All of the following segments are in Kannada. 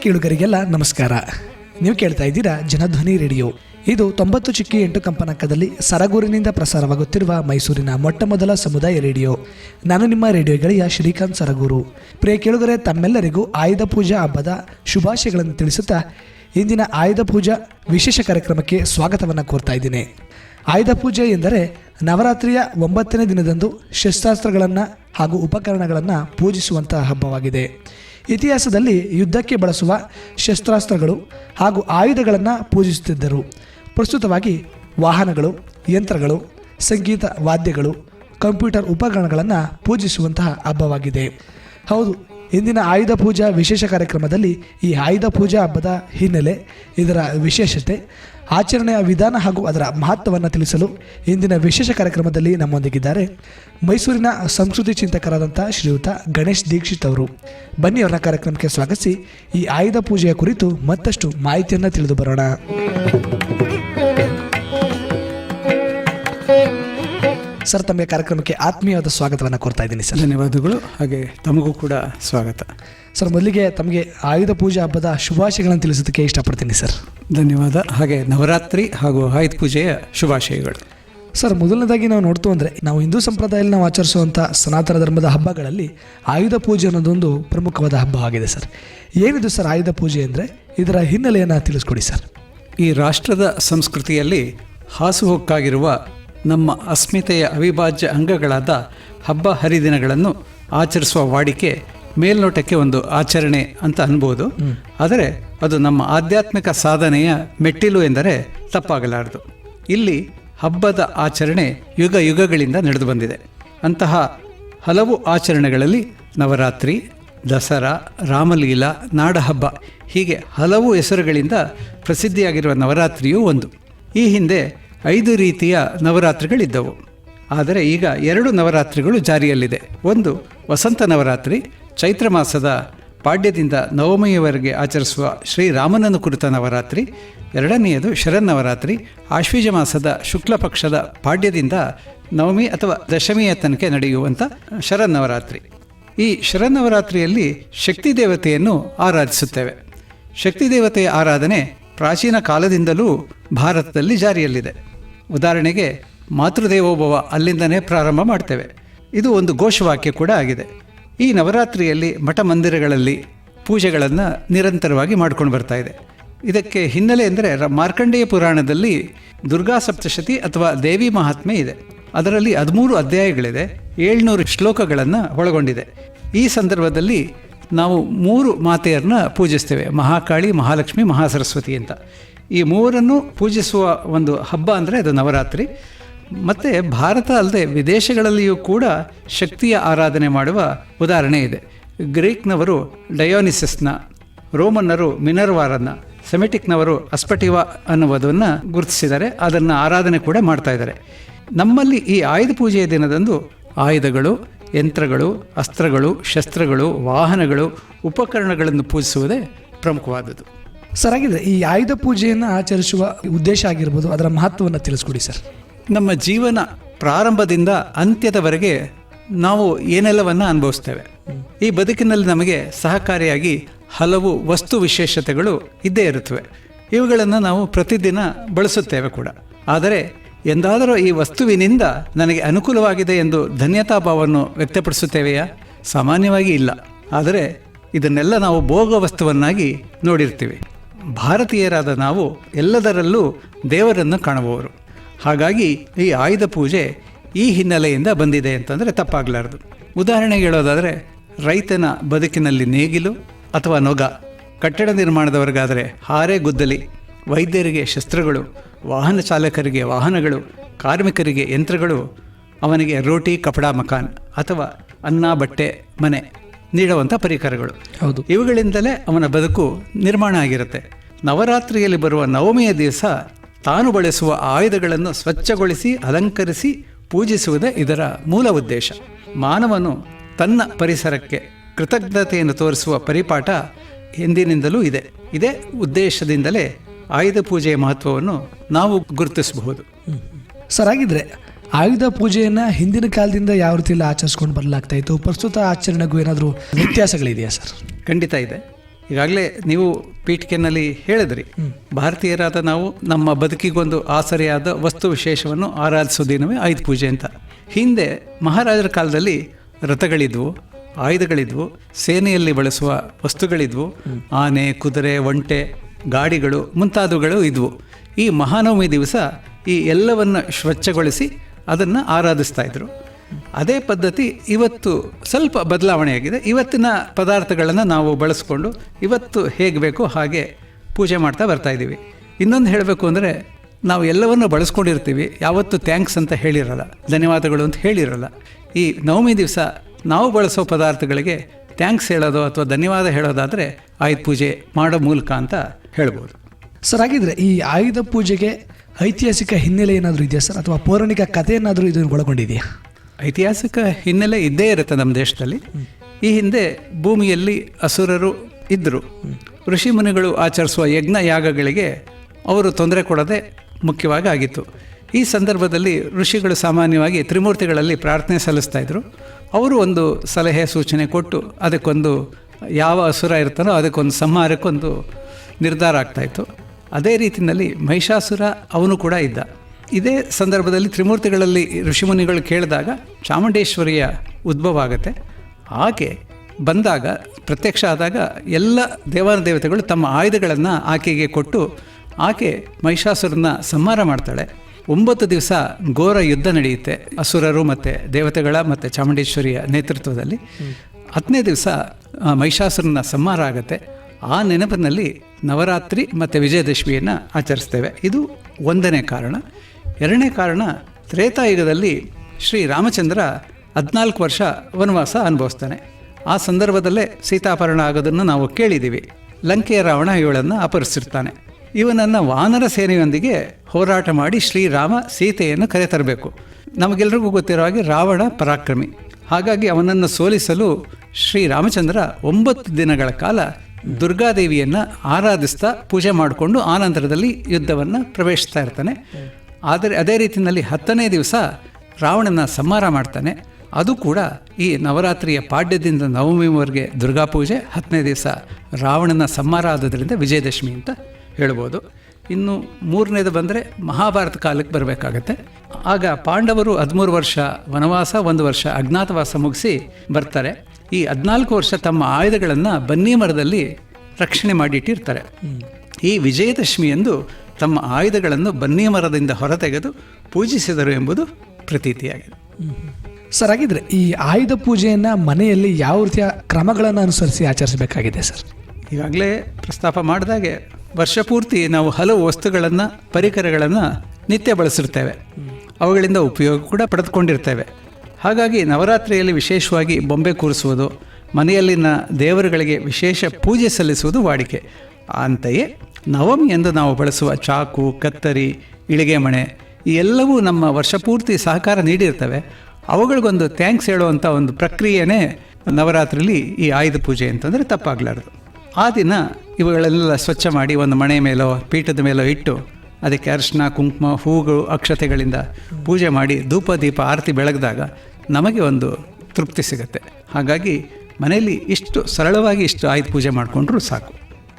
ಕೇಳುಗರಿಗೆಲ್ಲ ನಮಸ್ಕಾರ. ನೀವು ಕೇಳ್ತಾ ಇದ್ದೀರಾ ಜನಧ್ವನಿ ರೇಡಿಯೋ. ಇದು ತೊಂಬತ್ತು ಚಿಕ್ಕಿ ಎಂಟು ಕಂಪನಾಂಕದಲ್ಲಿ ಸರಗೂರಿನಿಂದ ಪ್ರಸಾರವಾಗುತ್ತಿರುವ ಮೈಸೂರಿನ ಮೊಟ್ಟ ಮೊದಲ ಸಮುದಾಯ ರೇಡಿಯೋ. ನಾನು ನಿಮ್ಮ ರೇಡಿಯೋ ಗೆಳೆಯ ಶ್ರೀಕಾಂತ್ ಸರಗೂರು. ಪ್ರಿಯ ಕೇಳುಗರೆ, ತಮ್ಮೆಲ್ಲರಿಗೂ ಆಯುಧ ಪೂಜಾ ಹಬ್ಬದ ಶುಭಾಶಯಗಳನ್ನು ತಿಳಿಸುತ್ತಾ ಇಂದಿನ ಆಯುಧ ಪೂಜಾ ವಿಶೇಷ ಕಾರ್ಯಕ್ರಮಕ್ಕೆ ಸ್ವಾಗತವನ್ನು ಕೋರ್ತಾ ಇದ್ದೀನಿ. ಆಯುಧ ಪೂಜೆ ಎಂದರೆ ನವರಾತ್ರಿಯ ಒಂಬತ್ತನೇ ದಿನದಂದು ಶಸ್ತ್ರಾಸ್ತ್ರಗಳನ್ನು ಹಾಗೂ ಉಪಕರಣಗಳನ್ನು ಪೂಜಿಸುವಂತಹ ಹಬ್ಬವಾಗಿದೆ. ಇತಿಹಾಸದಲ್ಲಿ ಯುದ್ಧಕ್ಕೆ ಬಳಸುವ ಶಸ್ತ್ರಾಸ್ತ್ರಗಳು ಹಾಗೂ ಆಯುಧಗಳನ್ನು ಪೂಜಿಸುತ್ತಿದ್ದರು. ಪ್ರಸ್ತುತವಾಗಿ ವಾಹನಗಳು, ಯಂತ್ರಗಳು, ಸಂಗೀತ ವಾದ್ಯಗಳು, ಕಂಪ್ಯೂಟರ್ ಉಪಕರಣಗಳನ್ನು ಪೂಜಿಸುವಂತಹ ಹಬ್ಬವಾಗಿದೆ. ಹೌದು ಇಂದಿನ ಆಯುಧ ಪೂಜಾ ವಿಶೇಷ ಕಾರ್ಯಕ್ರಮದಲ್ಲಿ ಈ ಆಯುಧ ಪೂಜಾ ಹಬ್ಬದ ಹಿನ್ನೆಲೆ ಇದರ ವಿಶೇಷತೆ, ಆಚರಣೆಯ ವಿಧಾನ ಹಾಗೂ ಅದರ ಮಹತ್ವವನ್ನು ತಿಳಿಸಲು ಇಂದಿನ ವಿಶೇಷ ಕಾರ್ಯಕ್ರಮದಲ್ಲಿ ನಮ್ಮೊಂದಿಗಿದ್ದಾರೆ ಮೈಸೂರಿನ ಸಂಸ್ಕೃತಿ ಚಿಂತಕರಾದಂಥ ಶ್ರೀಯುತ ಗಣೇಶ್ ದೀಕ್ಷಿತ್ ಅವರು. ಬನ್ನಿ ಅವರ ಕಾರ್ಯಕ್ರಮಕ್ಕೆ ಸ್ವಾಗತಿಸಿ ಈ ಆಯುಧ ಪೂಜೆಯ ಕುರಿತು ಮತ್ತಷ್ಟು ಮಾಹಿತಿಯನ್ನು ತಿಳಿದು ಬರೋಣ. ಸರ್ ತಮಗೆ ಕಾರ್ಯಕ್ರಮಕ್ಕೆ ಆತ್ಮೀಯವಾದ ಸ್ವಾಗತವನ್ನು ಕೋರ್ತಾ ಇದ್ದೀನಿ ಸರ್. ಧನ್ಯವಾದಗಳು. ಹಾಗೆ ತಮಗೂ ಕೂಡ ಸ್ವಾಗತ. ಸರ್ ಮೊದಲಿಗೆ ತಮಗೆ ಆಯುಧ ಪೂಜಾ ಹಬ್ಬದ ಶುಭಾಶಯಗಳನ್ನು ತಿಳಿಸೋದಕ್ಕೆ ಇಷ್ಟಪಡ್ತೀನಿ ಸರ್. ಧನ್ಯವಾದ. ಹಾಗೆ ನವರಾತ್ರಿ ಹಾಗೂ ಆಯುಧ ಪೂಜೆಯ ಶುಭಾಶಯಗಳು. ಸರ್ ಮೊದಲನೇದಾಗಿ ನಾವು ನೋಡ್ತು ಅಂದರೆ ನಾವು ಹಿಂದೂ ಸಂಪ್ರದಾಯದಲ್ಲಿ ನಾವು ಆಚರಿಸುವಂಥ ಸನಾತನ ಧರ್ಮದ ಹಬ್ಬಗಳಲ್ಲಿ ಆಯುಧ ಪೂಜೆ ಅನ್ನೋದೊಂದು ಪ್ರಮುಖವಾದ ಹಬ್ಬವಾಗಿದೆ ಸರ್. ಏನಿದು ಸರ್ ಆಯುಧ ಪೂಜೆ ಅಂದರೆ? ಇದರ ಹಿನ್ನೆಲೆಯನ್ನು ತಿಳಿಸ್ಕೊಡಿ ಸರ್. ಈ ರಾಷ್ಟ್ರದ ಸಂಸ್ಕೃತಿಯಲ್ಲಿ ಹಾಸುಹೊಕ್ಕಾಗಿರುವ ನಮ್ಮ ಅಸ್ಮಿತೆಯ ಅವಿಭಾಜ್ಯ ಅಂಗಗಳಾದ ಹಬ್ಬ ಹರಿದಿನಗಳನ್ನು ಆಚರಿಸುವ ವಾಡಿಕೆ ಮೇಲ್ನೋಟಕ್ಕೆ ಒಂದು ಆಚರಣೆ ಅಂತ ಅನ್ಬೋದು. ಆದರೆ ಅದು ನಮ್ಮ ಆಧ್ಯಾತ್ಮಿಕ ಸಾಧನೆಯ ಮೆಟ್ಟಿಲು ಎಂದರೆ ತಪ್ಪಾಗಲಾರದು. ಇಲ್ಲಿ ಹಬ್ಬದ ಆಚರಣೆ ಯುಗ ಯುಗಗಳಿಂದ ನಡೆದು ಬಂದಿದೆ. ಅಂತಹ ಹಲವು ಆಚರಣೆಗಳಲ್ಲಿ ನವರಾತ್ರಿ ದಸರಾ ರಾಮಲೀಲಾ ನಾಡಹಬ್ಬ ಹೀಗೆ ಹಲವು ಹೆಸರುಗಳಿಂದ ಪ್ರಸಿದ್ಧಿಯಾಗಿರುವ ನವರಾತ್ರಿಯೂ ಒಂದು. ಈ ಹಿಂದೆ ಐದು ರೀತಿಯ ನವರಾತ್ರಿಗಳಿದ್ದವು. ಆದರೆ ಈಗ ಎರಡು ನವರಾತ್ರಿಗಳು ಜಾರಿಯಲ್ಲಿದೆ. ಒಂದು ವಸಂತ ನವರಾತ್ರಿ, ಚೈತ್ರ ಮಾಸದ ಪಾಡ್ಯದಿಂದ ನವಮಿಯವರೆಗೆ ಆಚರಿಸುವ ಶ್ರೀರಾಮನನ್ನು ಕುರಿತ ನವರಾತ್ರಿ, ಎರಡನೆಯದು ಶರನ್ನವರಾತ್ರಿ ಆಶ್ವೀಜ ಮಾಸದ ಶುಕ್ಲ ಪಕ್ಷದ ಪಾಡ್ಯದಿಂದ ನವಮಿ ಅಥವಾ ದಶಮಿಯ ತನಕ ನಡೆಯುವಂಥ ಶರನ್ನವರಾತ್ರಿ ಈ ಶರನ್ನವರಾತ್ರಿಯಲ್ಲಿ ಶಕ್ತಿ ದೇವತೆಯನ್ನು ಆರಾಧಿಸುತ್ತೇವೆ. ಶಕ್ತಿ ದೇವತೆಯ ಆರಾಧನೆ ಪ್ರಾಚೀನ ಕಾಲದಿಂದಲೂ ಭಾರತದಲ್ಲಿ ಜಾರಿಯಲ್ಲಿದೆ. ಉದಾಹರಣೆಗೆ, ಮಾತೃದೇವೋಭವ ಅಲ್ಲಿಂದನೇ ಪ್ರಾರಂಭ ಮಾಡ್ತೇವೆ. ಇದು ಒಂದು ಘೋಷವಾಕ್ಯ ಕೂಡ ಆಗಿದೆ. ಈ ನವರಾತ್ರಿಯಲ್ಲಿ ಮಠ ಮಂದಿರಗಳಲ್ಲಿ ಪೂಜೆಗಳನ್ನು ನಿರಂತರವಾಗಿ ಮಾಡ್ಕೊಂಡು ಬರ್ತಾ ಇದೆ. ಇದಕ್ಕೆ ಹಿನ್ನೆಲೆ ಅಂದರೆ ಮಾರ್ಕಂಡೇಯ ಪುರಾಣದಲ್ಲಿ ದುರ್ಗಾ ಸಪ್ತಶತಿ ಅಥವಾ ದೇವಿ ಮಹಾತ್ಮೆ ಇದೆ. ಅದರಲ್ಲಿ ಹದಿಮೂರು ಅಧ್ಯಾಯಗಳಿದೆ, ಏಳ್ನೂರು ಶ್ಲೋಕಗಳನ್ನು ಒಳಗೊಂಡಿದೆ. ಈ ಸಂದರ್ಭದಲ್ಲಿ ನಾವು ಮೂರು ಮಾತೆಯರನ್ನ ಪೂಜಿಸ್ತೇವೆ, ಮಹಾಕಾಳಿ, ಮಹಾಲಕ್ಷ್ಮಿ, ಮಹಾಸರಸ್ವತಿ ಅಂತ. ಈ ಮೂವರನ್ನು ಪೂಜಿಸುವ ಒಂದು ಹಬ್ಬ ಅಂದರೆ ಅದು ನವರಾತ್ರಿ. ಮತ್ತು ಭಾರತ ಅಲ್ಲದೆ ವಿದೇಶಗಳಲ್ಲಿಯೂ ಕೂಡ ಶಕ್ತಿಯ ಆರಾಧನೆ ಮಾಡುವ ಉದಾಹರಣೆ ಇದೆ. ಗ್ರೀಕ್ನವರು ಡಯೋನಿಸಸ್ನ, ರೋಮನ್ನರು ಮಿನರ್ವಾರನ್ನ, ಸೆಮೆಟಿಕ್ನವರು ಅಸ್ಪಟಿವ ಅನ್ನುವುದನ್ನು ಗುರುತಿಸಿದ್ದಾರೆ. ಅದನ್ನು ಆರಾಧನೆ ಕೂಡ ಮಾಡ್ತಾ ಇದ್ದಾರೆ. ನಮ್ಮಲ್ಲಿ ಈ ಆಯುಧ ಪೂಜೆಯ ದಿನದಂದು ಆಯುಧಗಳು, ಯಂತ್ರಗಳು, ಅಸ್ತ್ರಗಳು, ಶಸ್ತ್ರಗಳು, ವಾಹನಗಳು, ಉಪಕರಣಗಳನ್ನು ಪೂಜಿಸುವುದೇ ಪ್ರಮುಖವಾದದ್ದು. ಸರ್ ಈ ಆಯುಧ ಪೂಜೆಯನ್ನು ಆಚರಿಸುವ ಉದ್ದೇಶ ಆಗಿರ್ಬೋದು, ಅದರ ಮಹತ್ವವನ್ನು ತಿಳಿಸ್ಕೊಡಿ ಸರ್ ನಮ್ಮ ಜೀವನ ಪ್ರಾರಂಭದಿಂದ ಅಂತ್ಯದವರೆಗೆ ನಾವು ಏನೆಲ್ಲವನ್ನು ಅನುಭವಿಸ್ತೇವೆ? ಈ ಬದುಕಿನಲ್ಲಿ ನಮಗೆ ಸಹಕಾರಿಯಾಗಿ ಹಲವು ವಸ್ತು ವಿಶೇಷತೆಗಳು ಇದ್ದೇ ಇರುತ್ತವೆ. ಇವುಗಳನ್ನು ನಾವು ಪ್ರತಿದಿನ ಬಳಸುತ್ತೇವೆ ಕೂಡ. ಆದರೆ, ಎಂದಾದರೂ ಈ ವಸ್ತುವಿನಿಂದ ನನಗೆ ಅನುಕೂಲವಾಗಿದೆ ಎಂದು ಧನ್ಯತಾಭಾವವನ್ನು ವ್ಯಕ್ತಪಡಿಸುತ್ತೇವೆಯಾ? ಸಾಮಾನ್ಯವಾಗಿ ಇಲ್ಲ. ಆದರೆ, ಇದನ್ನೆಲ್ಲ ನಾವು ಭೋಗ ವಸ್ತುವನ್ನಾಗಿ ನೋಡಿರ್ತೀವಿ. ಭಾರತೀಯರಾದ ನಾವು ಎಲ್ಲದರಲ್ಲೂ ದೇವರನ್ನು ಕಾಣುವವರು. ಹಾಗಾಗಿ ಈ ಆಯುಧ ಪೂಜೆ ಈ ಹಿನ್ನೆಲೆಯಿಂದ ಬಂದಿದೆ ಅಂತಂದರೆ ತಪ್ಪಾಗಲಾರದು. ಉದಾಹರಣೆಗೆ ಹೇಳೋದಾದರೆ, ರೈತನ ಬದುಕಿನಲ್ಲಿ ನೇಗಿಲು ಅಥವಾ ನೊಗ, ಕಟ್ಟಡ ನಿರ್ಮಾಣದವರಿಗಾದರೆ ಹಾರೆ ಗುದ್ದಲಿ, ವೈದ್ಯರಿಗೆ ಶಸ್ತ್ರಗಳು, ವಾಹನ ಚಾಲಕರಿಗೆ ವಾಹನಗಳು, ಕಾರ್ಮಿಕರಿಗೆ ಯಂತ್ರಗಳು, ಅವನಿಗೆ ರೋಟಿ, ಕಪಡಾ ಮಕಾನ್ ಅಥವಾ ಅನ್ನ, ಬಟ್ಟೆ, ಮನೆ ನೀಡುವಂಥ ಪರಿಕರಗಳು. ಹೌದು. ಇವುಗಳಿಂದಲೇ ಅವನ ಬದುಕು ನಿರ್ಮಾಣ ಆಗಿರುತ್ತೆ. ನವರಾತ್ರಿಯಲ್ಲಿ ಬರುವ ನವಮಿಯ ದಿವಸ ತಾನು ಬಳಸುವ ಆಯುಧಗಳನ್ನು ಸ್ವಚ್ಛಗೊಳಿಸಿ ಅಲಂಕರಿಸಿ ಪೂಜಿಸುವುದೇ ಇದರ ಮೂಲ ಉದ್ದೇಶ. ಮಾನವನು ತನ್ನ ಪರಿಸರಕ್ಕೆ ಕೃತಜ್ಞತೆಯನ್ನು ತೋರಿಸುವ ಪರಿಪಾಠ ಹಿಂದಿನಿಂದಲೂ ಇದೆ. ಇದೇ ಉದ್ದೇಶದಿಂದಲೇ ಆಯುಧ ಪೂಜೆಯ ಮಹತ್ವವನ್ನು ನಾವು ಗುರುತಿಸಬಹುದು. ಸರ್ ಹಾಗಿದ್ರೆ ಆಯುಧ ಪೂಜೆಯನ್ನು ಹಿಂದಿನ ಕಾಲದಿಂದ ಯಾವ ರೀತಿಯಲ್ಲಿ ಆಚರಿಸ್ಕೊಂಡು ಬರಲಾಗ್ತಾ ಇತ್ತು? ಪ್ರಸ್ತುತ ಆಚರಣೆಗೂ ಏನಾದರೂ ವ್ಯತ್ಯಾಸಗಳಿದೆಯಾ ಸರ್? ಖಂಡಿತ ಇದೆ. ಈಗಾಗಲೇ ನೀವು ಪೀಠಿಕೆನಲ್ಲಿ ಹೇಳಿದ್ರಿ. ಭಾರತೀಯರಾದ ನಾವು ನಮ್ಮ ಬದುಕಿಗೊಂದು ಆಸರೆಯಾದ ವಸ್ತು ವಿಶೇಷವನ್ನು ಆರಾಧಿಸೋ ದಿನವೇ ಆಯುಧ ಪೂಜೆ ಅಂತ. ಹಿಂದೆ ಮಹಾರಾಜರ ಕಾಲದಲ್ಲಿ ರಥಗಳಿದ್ವು ಆಯುಧಗಳಿದ್ವು ಸೇನೆಯಲ್ಲಿ ಬಳಸುವ ವಸ್ತುಗಳಿದ್ವು ಆನೆ ಕುದುರೆ ಒಂಟೆ ಗಾಡಿಗಳು ಮುಂತಾದವುಗಳು ಇದ್ವು. ಈ ಮಹಾನವಮಿ ದಿವಸ ಈ ಎಲ್ಲವನ್ನು ಸ್ವಚ್ಛಗೊಳಿಸಿ ಅದನ್ನು ಆರಾಧಿಸ್ತಾ ಇದ್ರು. ಅದೇ ಪದ್ಧತಿ ಇವತ್ತು ಸ್ವಲ್ಪ ಬದಲಾವಣೆಯಾಗಿದೆ ಇವತ್ತಿನ ಪದಾರ್ಥಗಳನ್ನು ನಾವು ಬಳಸ್ಕೊಂಡು ಇವತ್ತು ಹೇಗೆ ಬೇಕೋ ಹಾಗೆ ಪೂಜೆ ಮಾಡ್ತಾ ಬರ್ತಾ ಇದ್ದೀವಿ ಇನ್ನೊಂದು ಹೇಳಬೇಕು ಅಂದರೆ ನಾವು ಎಲ್ಲವನ್ನು ಬಳಸ್ಕೊಂಡಿರ್ತೀವಿ. ಯಾವತ್ತು ಥ್ಯಾಂಕ್ಸ್ ಅಂತ ಹೇಳಿರಲ್ಲ. ಧನ್ಯವಾದಗಳು ಅಂತ ಹೇಳಿರಲ್ಲ. ಈ ನವಮಿ ದಿವಸ ನಾವು ಬಳಸೋ ಪದಾರ್ಥಗಳಿಗೆ ಥ್ಯಾಂಕ್ಸ್ ಹೇಳೋದು ಅಥವಾ ಧನ್ಯವಾದ ಹೇಳೋದಾದರೆ ಆಯುಧ ಪೂಜೆ ಮಾಡೋ ಮೂಲಕ ಅಂತ ಹೇಳ್ಬೋದು. ಸರ್, ಹಾಗಿದ್ರೆ ಈ ಆಯುಧ ಪೂಜೆಗೆ ಐತಿಹಾಸಿಕ ಹಿನ್ನೆಲೆ ಏನಾದರೂ ಇದೆಯಾ ಸರ್? ಅಥವಾ ಪೌರಾಣಿಕ ಕಥೆ ಏನಾದರೂ ಇದನ್ನು ಒಳಗೊಂಡಿದೆಯಾ? ಐತಿಹಾಸಿಕ ಹಿನ್ನೆಲೆ ಇದ್ದೇ ಇರುತ್ತೆ ನಮ್ಮ ದೇಶದಲ್ಲಿ. ಈ ಹಿಂದೆ ಭೂಮಿಯಲ್ಲಿ ಅಸುರರು ಇದ್ದರು ಋಷಿ ಮುನಿಗಳು ಆಚರಿಸುವ ಯಜ್ಞ ಯಾಗಗಳಿಗೆ ಅವರು ತೊಂದರೆ ಕೊಡದೆ ಮುಖ್ಯವಾಗಿ ಆಗಿತ್ತು. ಈ ಸಂದರ್ಭದಲ್ಲಿ ಋಷಿಗಳು ಸಾಮಾನ್ಯವಾಗಿ ತ್ರಿಮೂರ್ತಿಗಳಲ್ಲಿ ಪ್ರಾರ್ಥನೆ ಸಲ್ಲಿಸ್ತಾ ಇದ್ದರು ಅವರು ಒಂದು ಸಲಹೆ, ಸೂಚನೆ ಕೊಟ್ಟು ಅದಕ್ಕೊಂದು ಯಾವ ಅಸುರ ಇರ್ತಾನೋ ಅದಕ್ಕೊಂದು ಸಂಹಾರಕ್ಕೊಂದು ನಿರ್ಧಾರ ಆಗ್ತಾಯಿತ್ತು ಅದೇ ರೀತಿಯಲ್ಲಿ ಮಹಿಷಾಸುರ ಅವನು ಕೂಡ ಇದ್ದ. ಇದೇ ಸಂದರ್ಭದಲ್ಲಿ ತ್ರಿಮೂರ್ತಿಗಳಲ್ಲಿ ಋಷಿಮುನಿಗಳು ಕೇಳಿದಾಗ ಚಾಮುಂಡೇಶ್ವರಿಯ ಉದ್ಭವ ಆಗುತ್ತೆ. ಆಕೆ ಬಂದಾಗ ಪ್ರತ್ಯಕ್ಷ ಆದಾಗ ಎಲ್ಲ ದೇವಾನುದೇವತೆಗಳು ತಮ್ಮ ಆಯುಧಗಳನ್ನು ಆಕೆಗೆ ಕೊಟ್ಟು ಆಕೆ ಮಹಿಷಾಸುರನ್ನ ಸಂಹಾರ ಮಾಡ್ತಾಳೆ. ಒಂಬತ್ತು ದಿವಸ ಘೋರ ಯುದ್ಧ ನಡೆಯುತ್ತೆ ಅಸುರರು ಮತ್ತು ದೇವತೆಗಳ ಮತ್ತು ಚಾಮುಂಡೇಶ್ವರಿಯ ನೇತೃತ್ವದಲ್ಲಿ. ಹತ್ತನೇ ದಿವಸ ಮಹಿಷಾಸುರನ ಸಂಹಾರ ಆಗುತ್ತೆ. ಆ ನೆನಪಿನಲ್ಲಿ ನವರಾತ್ರಿ ಮತ್ತು ವಿಜಯದಶಮಿಯನ್ನು ಆಚರಿಸ್ತೇವೆ. ಇದು ಒಂದನೇ ಕಾರಣ. ಎರಡನೇ ಕಾರಣ, ತ್ರೇತಾಯುಗದಲ್ಲಿ ಶ್ರೀ ರಾಮಚಂದ್ರ ಹದಿನಾಲ್ಕು ವರ್ಷ ವನವಾಸ ಅನುಭವಿಸ್ತಾನೆ. ಆ ಸಂದರ್ಭದಲ್ಲೇ ಸೀತಾಪರಣ ಆಗೋದನ್ನು ನಾವು ಕೇಳಿದ್ದೀವಿ. ಲಂಕೆಯ ರಾವಣ ಇವಳನ್ನು ಅಪಹರಿಸಿರ್ತಾನೆ. ಇವನನ್ನು ವಾನರ ಸೇನೆಯೊಂದಿಗೆ ಹೋರಾಟ ಮಾಡಿ ಶ್ರೀರಾಮ ಸೀತೆಯನ್ನು ಕರೆತರಬೇಕು. ನಮಗೆಲ್ಲರಿಗೂ ಗೊತ್ತಿರೋ ಹಾಗೆ ರಾವಣ ಪರಾಕ್ರಮಿ. ಹಾಗಾಗಿ ಅವನನ್ನು ಸೋಲಿಸಲು ಶ್ರೀರಾಮಚಂದ್ರ ಒಂಬತ್ತು ದಿನಗಳ ಕಾಲ ದುರ್ಗಾದೇವಿಯನ್ನು ಆರಾಧಿಸ್ತಾ ಪೂಜೆ ಮಾಡಿಕೊಂಡು ಆನಂತರದಲ್ಲಿ ಯುದ್ಧವನ್ನು ಪ್ರವೇಶಿಸ್ತಾ ಇರ್ತಾನೆ. ಆದರೆ ಅದೇ ರೀತಿಯಲ್ಲಿ ಹತ್ತನೇ ದಿವಸ ರಾವಣನ ಸಂಹಾರ ಮಾಡ್ತಾನೆ. ಅದು ಕೂಡ ಈ ನವರಾತ್ರಿಯ ಪಾಡ್ಯದಿಂದ ನವಮಿವರೆಗೆ ದುರ್ಗಾ ಪೂಜೆ ಹತ್ತನೇ ದಿವಸ ರಾವಣನ ಸಂಹಾರ ಆದ್ದರಿಂದ ವಿಜಯದಶಮಿ ಅಂತ ಹೇಳ್ಬೋದು. ಇನ್ನು ಮೂರನೇದು ಬಂದರೆ ಮಹಾಭಾರತ ಕಾಲಕ್ಕೆ ಬರಬೇಕಾಗತ್ತೆ. ಆಗ ಪಾಂಡವರು ಹದಿಮೂರು ವರ್ಷ ವನವಾಸ, ಒಂದು ವರ್ಷ ಅಜ್ಞಾತವಾಸ ಮುಗಿಸಿ ಬರ್ತಾರೆ. ಈ ಹದಿನಾಲ್ಕು ವರ್ಷ ತಮ್ಮ ಆಯುಧಗಳನ್ನು ಬನ್ನಿ ಮರದಲ್ಲಿ ರಕ್ಷಣೆ ಮಾಡಿಟ್ಟಿರ್ತಾರೆ. ಈ ವಿಜಯದಶಮಿಯಂದು ತಮ್ಮ ಆಯುಧಗಳನ್ನು ಬನ್ನಿ ಮರದಿಂದ ಹೊರತೆಗೆದು ಪೂಜಿಸಿದರು ಎಂಬುದು ಪ್ರತೀತಿಯಾಗಿದೆ. ಸರ್ ಹಾಗಿದ್ರೆ ಈ ಆಯುಧ ಪೂಜೆಯನ್ನು ಮನೆಯಲ್ಲಿ ಯಾವ ರೀತಿಯ ಕ್ರಮಗಳನ್ನು ಅನುಸರಿಸಿ ಆಚರಿಸಬೇಕಾಗಿದೆ ಸರ್? ಈಗಾಗಲೇ ಪ್ರಸ್ತಾಪ ಮಾಡಿದಾಗೆ ವರ್ಷ ಪೂರ್ತಿ ನಾವು ಹಲವು ವಸ್ತುಗಳನ್ನು ಪರಿಕರಗಳನ್ನು ನಿತ್ಯ ಬಳಸಿರ್ತೇವೆ. ಅವುಗಳಿಂದ ಉಪಯೋಗ ಕೂಡ ಪಡೆದುಕೊಂಡಿರ್ತೇವೆ. ಹಾಗಾಗಿ ನವರಾತ್ರಿಯಲ್ಲಿ ವಿಶೇಷವಾಗಿ ಬೊಂಬೆ ಕೂರಿಸುವುದು, ಮನೆಯಲ್ಲಿನ ದೇವರುಗಳಿಗೆ ವಿಶೇಷ ಪೂಜೆ ಸಲ್ಲಿಸುವುದು ವಾಡಿಕೆ. ಅಂತೆಯೇ ನವಮಿ ಎಂದು ನಾವು ಬಳಸುವ ಚಾಕು, ಕತ್ತರಿ ಇಳಿಗೆ ಮಣೆ ಈ ಎಲ್ಲವೂ ನಮ್ಮ ವರ್ಷಪೂರ್ತಿ ಸಹಕಾರ ನೀಡಿರ್ತವೆ. ಅವುಗಳಿಗೊಂದು ಥ್ಯಾಂಕ್ಸ್ ಹೇಳುವಂಥ ಒಂದು ಪ್ರಕ್ರಿಯೆನೇ ನವರಾತ್ರಿಲಿ ಈ ಆಯುಧ ಪೂಜೆ ಅಂತಂದರೆ ತಪ್ಪಾಗಲಾರದು. ಆ ದಿನ ಇವುಗಳೆಲ್ಲ ಸ್ವಚ್ಛ ಮಾಡಿ ಒಂದು ಮಣೆ ಮೇಲೋ, ಪೀಠದ ಮೇಲೋ ಇಟ್ಟು ಅದಕ್ಕೆ ಅರಿಶಿನ ಕುಂಕುಮ ಹೂಗಳು ಅಕ್ಷತೆಗಳಿಂದ ಪೂಜೆ ಮಾಡಿ ಧೂಪ ದೀಪ ಆರತಿ ಬೆಳಗಿದಾಗ ನಮಗೆ ಒಂದು ತೃಪ್ತಿ ಸಿಗುತ್ತೆ. ಹಾಗಾಗಿ ಮನೆಯಲ್ಲಿ ಇಷ್ಟು ಸರಳವಾಗಿ ಇಷ್ಟು ಆಯುಧ ಪೂಜೆ ಮಾಡಿಕೊಂಡ್ರೂ ಸಾಕು.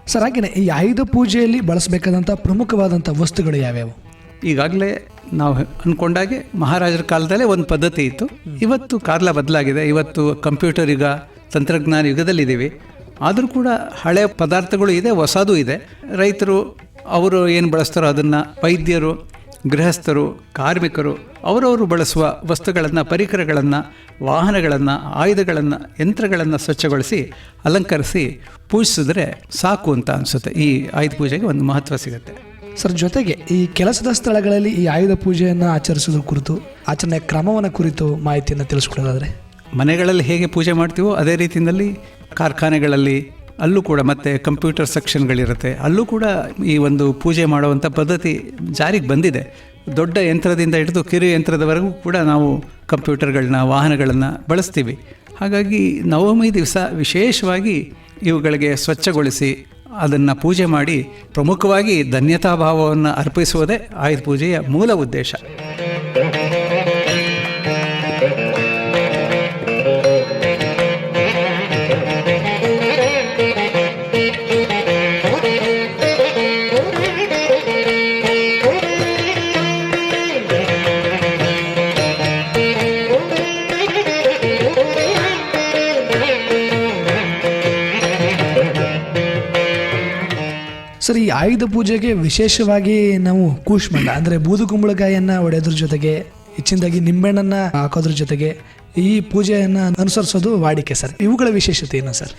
ಸರ್ ಹಾಗೆಯೇ ಈ ಆಯುಧ ಪೂಜೆಯಲ್ಲಿ ಬಳಸಬೇಕಾದಂಥ ಪ್ರಮುಖವಾದಂಥ ವಸ್ತುಗಳು ಯಾವ್ಯಾವು? ಈಗಾಗಲೇ ನಾವು ಅಂದ್ಕೊಂಡಾಗೆ ಮಹಾರಾಜರ ಕಾಲದಲ್ಲೇ ಒಂದು ಪದ್ಧತಿ ಇತ್ತು. ಇವತ್ತು ಕಾಲ ಬದಲಾಗಿದೆ. ಇವತ್ತು ಕಂಪ್ಯೂಟರ್ ಯುಗ ತಂತ್ರಜ್ಞಾನ ಯುಗದಲ್ಲಿದ್ದೀವಿ. ಆದರೂ ಕೂಡ ಹಳೆ ಪದಾರ್ಥಗಳು ಇದೆ ಹೊಸದೂ ಇದೆ. ರೈತರು ಅವರು ಏನು ಬಳಸ್ತಾರೋ ಅದನ್ನು ವೈದ್ಯರು ಗೃಹಸ್ಥರು ಕಾರ್ಮಿಕರು ಅವರವರು ಬಳಸುವ ವಸ್ತುಗಳನ್ನು ಪರಿಕರಗಳನ್ನು ವಾಹನಗಳನ್ನು ಆಯುಧಗಳನ್ನು ಯಂತ್ರಗಳನ್ನು ಸ್ವಚ್ಛಗೊಳಿಸಿ ಅಲಂಕರಿಸಿ ಪೂಜಿಸಿದ್ರೆ ಸಾಕು ಅಂತ ಅನಿಸುತ್ತೆ. ಈ ಆಯುಧ ಪೂಜೆಗೆ ಒಂದು ಮಹತ್ವ ಸಿಗುತ್ತೆ. ಸರ್ ಜೊತೆಗೆ ಈ ಕೆಲಸದ ಸ್ಥಳಗಳಲ್ಲಿ ಈ ಆಯುಧ ಪೂಜೆಯನ್ನು ಆಚರಿಸೋದ್ರ ಕುರಿತು ಆಚರಣೆಯ ಕ್ರಮವನ್ನು ಕುರಿತು ಮಾಹಿತಿಯನ್ನು ತಿಳಿಸ್ಕೊಡೋದಾದರೆ? ಮನೆಗಳಲ್ಲಿ ಹೇಗೆ ಪೂಜೆ ಮಾಡ್ತೀವೋ ಅದೇ ರೀತಿಯಲ್ಲಿ ಕಾರ್ಖಾನೆಗಳಲ್ಲಿ ಅಲ್ಲೂ ಕೂಡ ಮತ್ತೆ ಕಂಪ್ಯೂಟರ್ ಸೆಕ್ಷನ್ಗಳಿರುತ್ತೆ ಅಲ್ಲೂ ಕೂಡ ಈ ಒಂದು ಪೂಜೆ ಮಾಡುವಂಥ ಪದ್ಧತಿ ಜಾರಿಗೆ ಬಂದಿದೆ. ದೊಡ್ಡ ಯಂತ್ರದಿಂದ ಹಿಡಿದು ಕಿರು ಯಂತ್ರದವರೆಗೂ ಕೂಡ ನಾವು ಕಂಪ್ಯೂಟರ್ಗಳನ್ನ ವಾಹನಗಳನ್ನು ಬಳಸ್ತೀವಿ. ಹಾಗಾಗಿ ನವಮಿ ದಿವಸ ವಿಶೇಷವಾಗಿ ಇವುಗಳಿಗೆ ಸ್ವಚ್ಛಗೊಳಿಸಿ ಅದನ್ನು ಪೂಜೆ ಮಾಡಿ ಪ್ರಮುಖವಾಗಿ ಧನ್ಯತಾ ಭಾವವನ್ನು ಅರ್ಪಿಸುವುದೇ ಆಯುಧ ಪೂಜೆಯ ಮೂಲ ಉದ್ದೇಶ. ಆಯುಧ ಪೂಜೆಗೆ ವಿಶೇಷವಾಗಿ ನಾವು ಕೂಷ್ಮಂಡ ಅಂದರೆ ಬೂದು ಕುಂಬಳಕಾಯಿಯನ್ನು ಒಡೆಯೋದ್ರ ಜೊತೆಗೆ ಹೆಚ್ಚಿನದಾಗಿ ನಿಂಬೆಹಣ್ಣನ್ನು ಹಾಕೋದ್ರ ಜೊತೆಗೆ ಈ ಪೂಜೆಯನ್ನು ಅನುಸರಿಸೋದು ವಾಡಿಕೆ ಸರ್. ಇವುಗಳ ವಿಶೇಷತೆ ಏನು ಸರ್?